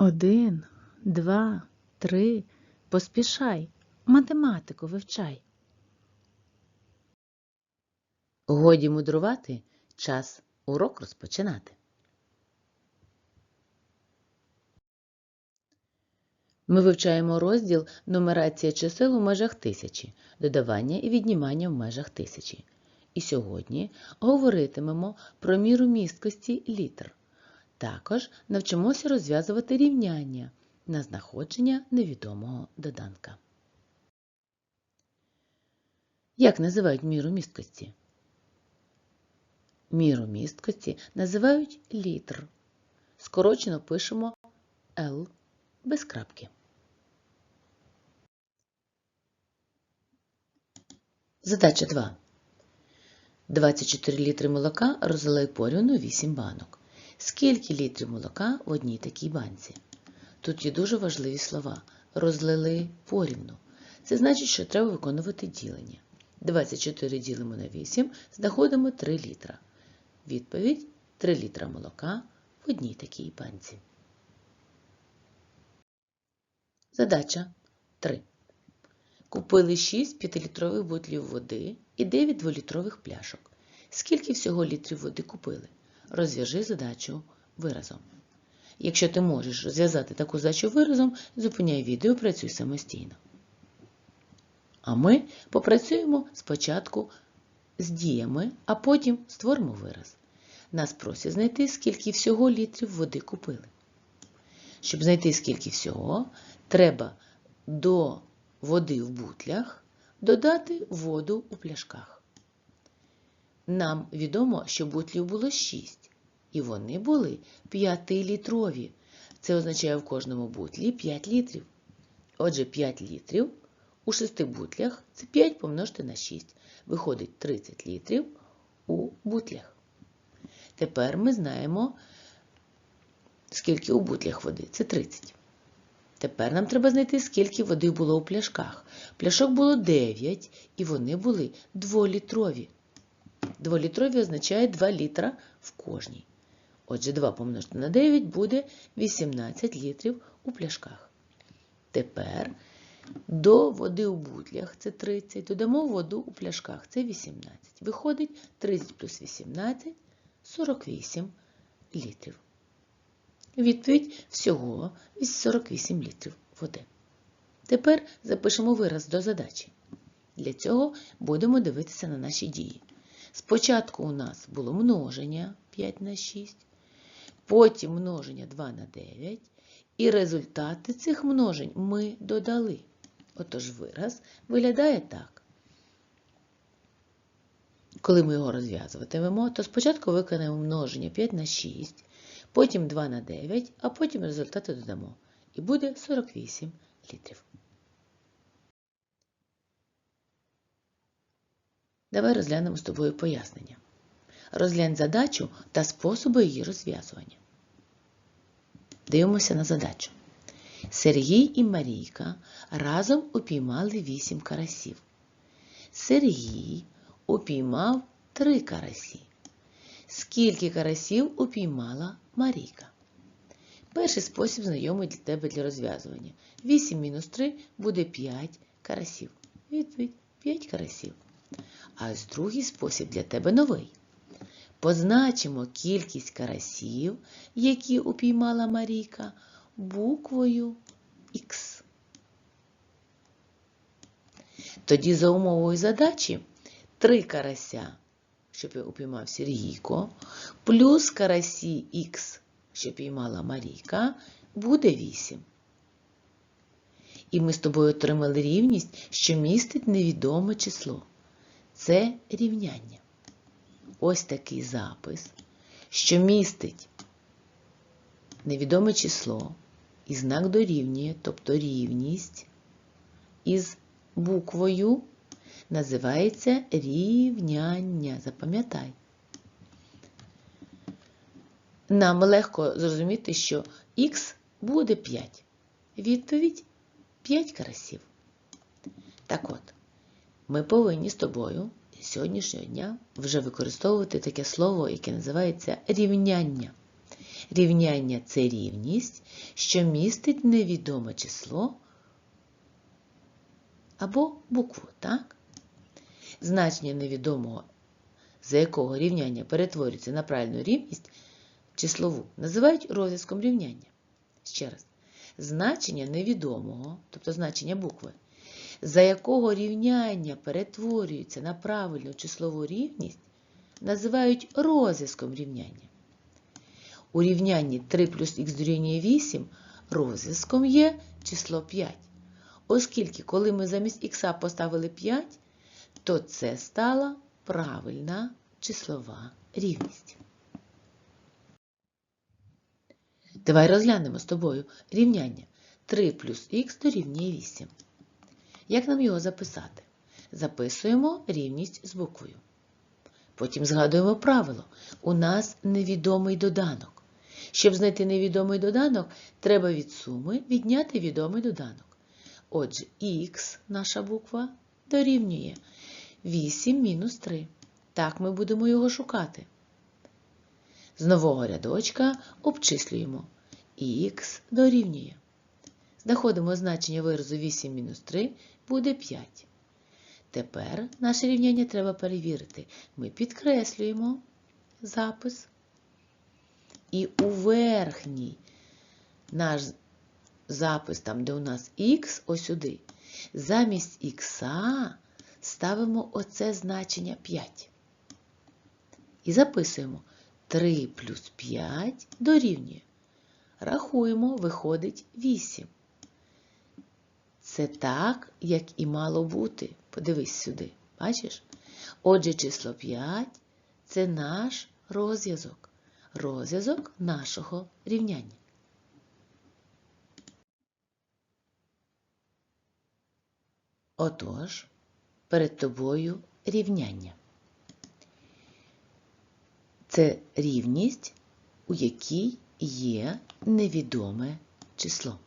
Один, два, три. Поспішай. Математику вивчай. Годі мудрувати, час урок розпочинати. Ми вивчаємо розділ Нумерація чисел у межах тисячі, додавання і віднімання в межах тисячі. І сьогодні говоритимемо про міру місткості літр. Також навчимося розв'язувати рівняння на знаходження невідомого доданка. Як називають міру місткості? Міру місткості називають літр. Скорочено пишемо L без крапки. Задача 2. 24 літри молока розлили порівну 8 банок. Скільки літрів молока в одній такій банці? Тут є дуже важливі слова. Розлили порівну. Це значить, що треба виконувати ділення. 24 ділимо на 8, знаходимо 3 літра. Відповідь 3 літра молока в одній такій банці. Задача 3. Купили 6 5-літрових бутлів води і 9 2-літрових пляшок. Скільки всього літрів води купили? Розв'яжи задачу виразом. Якщо ти можеш розв'язати таку задачу виразом, зупиняй відео, працюй самостійно. А ми попрацюємо спочатку з діями, а потім створимо вираз. Нас просять знайти, скільки всього літрів води купили. Щоб знайти скільки всього, треба до води в бутлях додати воду у пляшках. Нам відомо, що бутлів було 6, і вони були 5-літрові. Це означає в кожному бутлі 5 літрів. Отже, 5 літрів у 6 бутлях це 5 помножити на 6. Виходить 30 літрів у бутлях. Тепер ми знаємо, скільки у бутлях води. Це 30. Тепер нам треба знайти, скільки води було у пляшках. Пляшок було 9, і вони були 2-літрові. 2-літрові означає 2 літра в кожній. Отже, 2 помножити на 9 буде 18 літрів у пляшках. Тепер до води у бутлях це 30, додамо воду у пляшках це 18. Виходить 30 плюс 18 48 літрів. Відповідь всього 48 літрів води. Тепер запишемо вираз до задачі. Для цього будемо дивитися на наші дії. Спочатку у нас було множення 5 на 6, потім множення 2 на 9, і результати цих множень ми додали. Отож вираз виглядає так. Коли ми його розв'язуватимемо, то спочатку виконаємо множення 5 на 6, потім 2 на 9, а потім результати додамо. І буде 48 літрів. Давай розглянемо з тобою пояснення. Розглянь задачу та способи її розв'язування. Дивимося на задачу. Сергій і Марійка разом упіймали 8 карасів. Сергій упіймав 3 карасі. Скільки карасів упіймала Марійка? Перший спосіб знайомий для тебе для розв'язування. 8 мінус 3 буде 5 карасів. Відповідь 5 карасів. А ось другий спосіб для тебе новий. Позначимо кількість карасів, які упіймала Марійка, буквою Х. Тоді за умовою задачі 3 карася, що упіймав Сергійко, плюс карасі Х, що піймала Марійка, буде 8. І ми з тобою отримали рівність, що містить невідоме число. Це рівняння. Ось такий запис, що містить невідоме число і знак дорівнює, тобто рівність із буквою називається рівняння. Запам'ятай. Нам легко зрозуміти, що х буде 5. Відповідь 5 карасів. Так от, ми повинні з тобою з сьогоднішнього дня вже використовувати таке слово, яке називається рівняння. Рівняння це рівність, що містить невідоме число або букву, так? Значення невідомого, за якого рівняння перетворюється на правильну рівність, числову, називають розв'язком рівняння. Ще раз. Значення невідомого, тобто значення букви, за якого рівняння перетворюється на правильну числову рівність, називають розв'язком рівняння. У рівнянні 3 плюс х дорівнює 8 розв'язком є число 5. Оскільки, коли ми замість х поставили 5, то це стала правильна числова рівність. Давай розглянемо з тобою рівняння 3 плюс х дорівнює 8. Як нам його записати? Записуємо рівність з буквою. Потім згадуємо правило. У нас невідомий доданок. Щоб знайти невідомий доданок, треба від суми відняти відомий доданок. Отже, х, наша буква, дорівнює 8 мінус 3. Так ми будемо його шукати. З нового рядочка обчислюємо. Х дорівнює. Знаходимо значення виразу 8 мінус 3 буде 5. Тепер наше рівняння треба перевірити. Ми підкреслюємо запис. І у верхній наш запис, там, де у нас х, ось сюди, замість х ставимо оце значення 5. І записуємо 3 плюс 5 дорівнює. Рахуємо, виходить 8. Це так, як і мало бути. Подивись сюди. Бачиш? Отже, число 5 це наш розв'язок. Розв'язок нашого рівняння. Отож, перед тобою рівняння. Це рівність, у якій є невідоме число.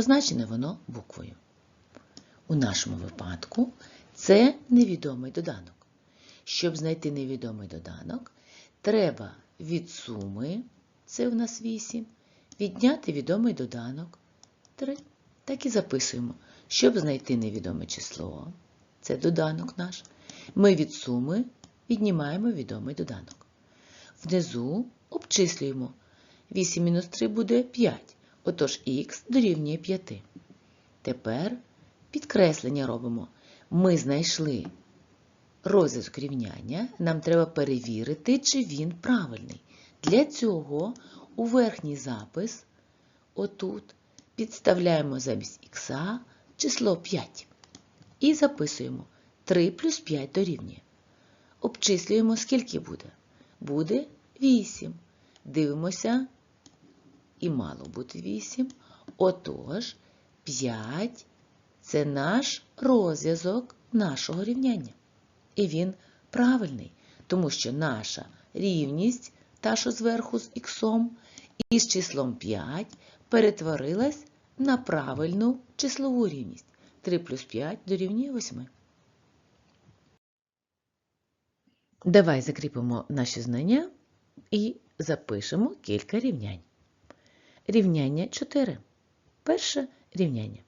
Позначене воно буквою. У нашому випадку це невідомий доданок. Щоб знайти невідомий доданок, треба від суми, це в нас 8, відняти відомий доданок 3. Так і записуємо. Щоб знайти невідоме число, це доданок наш, ми від суми віднімаємо відомий доданок. Внизу обчислюємо. 8 мінус 3 буде 5. Отож х дорівнює 5. Тепер підкреслення робимо. Ми знайшли розв'язок рівняння, нам треба перевірити, чи він правильний. Для цього у верхній запис, отут, підставляємо замість х число 5. І записуємо 3 плюс 5 дорівнює. Обчислюємо, скільки буде. Буде 8. Дивимося і мало бути 8. Отож, 5 це наш розв'язок нашого рівняння. І він правильний, тому що наша рівність, та що зверху з х, із числом 5 перетворилась на правильну числову рівність. 3 плюс 5 дорівнює 8. Давай закріпимо наші знання і запишемо кілька рівнянь. Рівняння 4. Перше рівняння.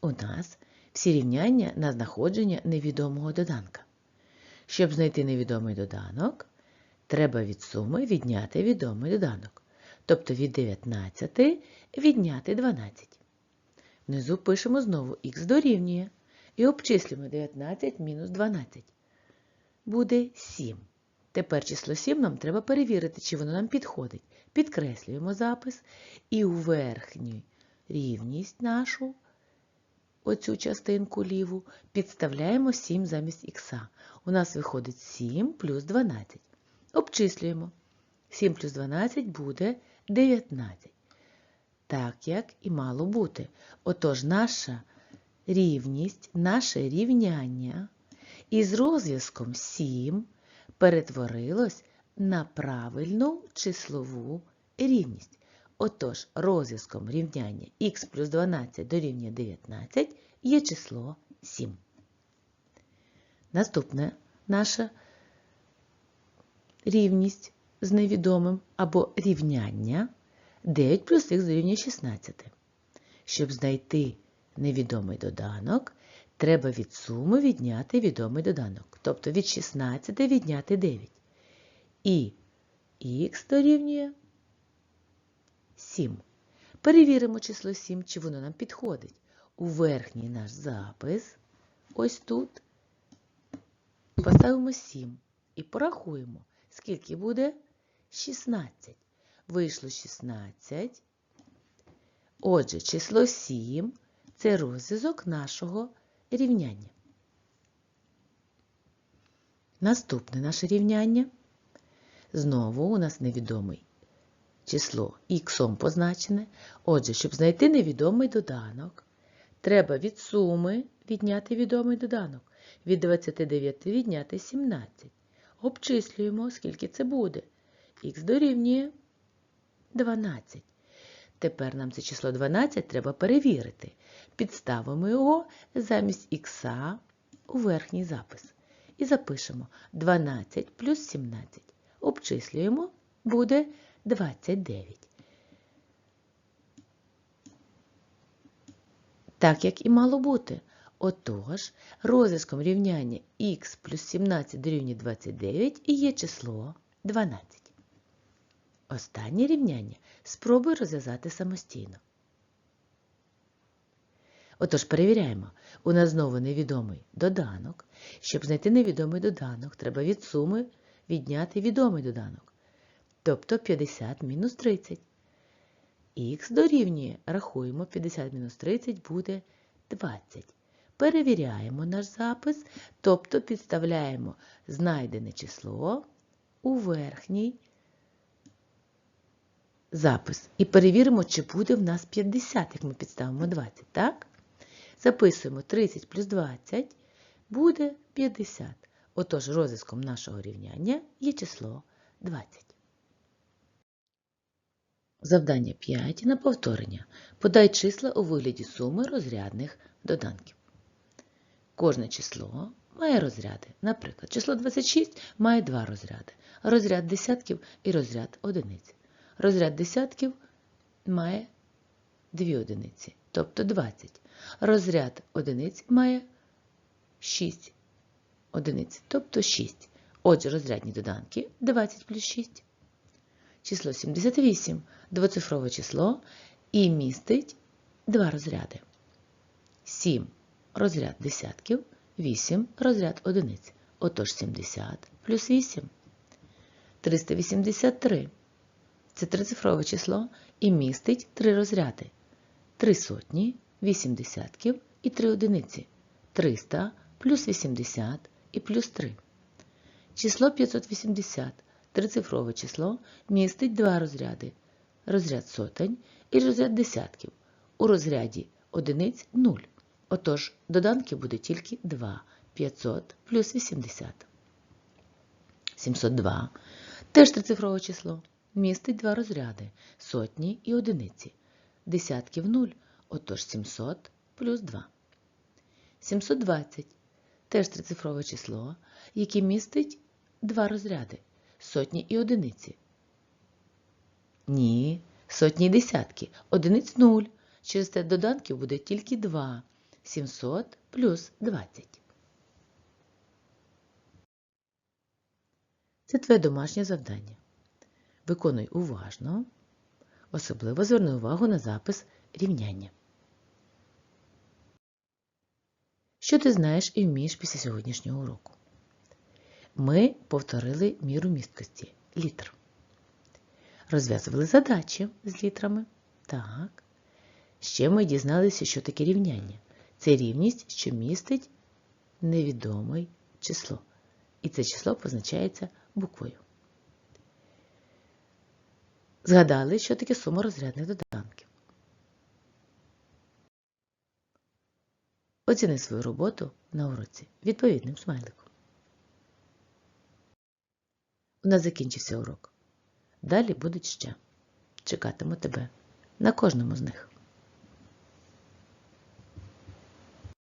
У нас всі рівняння на знаходження невідомого доданка. Щоб знайти невідомий доданок, треба від суми відняти відомий доданок. Тобто від 19 відняти 12. Внизу пишемо знову х дорівнює і обчислюємо 19 мінус 12. Буде 7. Тепер число 7 нам треба перевірити, чи воно нам підходить. Підкреслюємо запис і у верхню рівність нашу, оцю частинку ліву, підставляємо 7 замість х. У нас виходить 7 плюс 12. Обчислюємо. 7 плюс 12 буде 19. Так, як і мало бути. Отож, наша рівність, наше рівняння із розв'язком 7 перетворилось на правильну числову рівність. Отож, розв'язком рівняння х плюс 12 дорівнює 19 є число 7. Наступна наша рівність з невідомим або рівняння 9 плюс х дорівнює 16. Щоб знайти невідомий доданок, треба від суми відняти відомий доданок. Тобто від 16 відняти 9. І х дорівнює 7. Перевіримо число 7, чи воно нам підходить. У верхній наш запис, ось тут, поставимо 7 і порахуємо, скільки буде 16. Вийшло 16. Отже, число 7 це розв'язок нашого рівняння. Наступне наше рівняння. Знову у нас невідомий число х позначене. Отже, щоб знайти невідомий доданок, треба від суми відняти відомий доданок. Від 29 відняти 17. Обчислюємо, скільки це буде. Х дорівнює 12. Тепер нам це число 12 треба перевірити. Підставимо його замість х у верхній запис. І запишемо 12 плюс 17. Обчислюємо, буде 29. Так, як і мало бути. Отож, розв'язком рівняння х плюс 17 дорівнює 29 і є число 12. Останнє рівняння спробуй розв'язати самостійно. Отож, перевіряємо. У нас знову невідомий доданок. Щоб знайти невідомий доданок, треба від суми відняти відомий доданок. Тобто 50 мінус 30. Х дорівнює, рахуємо, 50 мінус 30 буде 20. Перевіряємо наш запис, тобто підставляємо знайдене число у верхній запис. І перевіримо, чи буде в нас 50, як ми підставимо 20, так? Записуємо 30 плюс 20 буде 50. Отож, розв'язком нашого рівняння є число 20. Завдання 5 на повторення. Подай числа у вигляді суми розрядних доданків. Кожне число має розряди. Наприклад, число 26 має два розряди. Розряд десятків і розряд одиниць. Розряд десятків має дві одиниці, тобто 20. Розряд одиниць має 6 одиниць, тобто 6. Отже, розрядні доданки 20 плюс 6. Число 78 двоцифрове число і містить два розряди. 7 розряд десятків, 8 розряд одиниць. Отож 70 плюс 8. 383. Це трицифрове число і містить три розряди. 3 сотні, 8 десятків і 3 одиниці. 300 плюс 80 і плюс 3. Число 580. Трицифрове число містить два розряди. Розряд сотень і розряд десятків. У розряді одиниць 0. Отож, доданків буде тільки 2. 500 плюс 80. 702. Теж трицифрове число. Містить два розряди сотні і одиниці. Десятків 0. Отож 700 плюс 2. 720. Теж трицифрове число, яке містить два розряди сотні і одиниці. Ні, сотні і десятки. Одиниць 0. Через те доданків буде тільки 2. 700 плюс 20. Це твоє домашнє завдання. Виконуй уважно, особливо зверни увагу на запис рівняння. Що ти знаєш і вмієш після сьогоднішнього уроку? Ми повторили міру місткості літр. Розв'язували задачі з літрами. Так. Ще ми дізналися, що таке рівняння. Це рівність, що містить невідоме число. І це число позначається буквою. Згадали, що таке сума розрядних доданків. Оціни свою роботу на уроці відповідним смайликом. У нас закінчився урок. Далі будуть ще. Чекатиму тебе на кожному з них.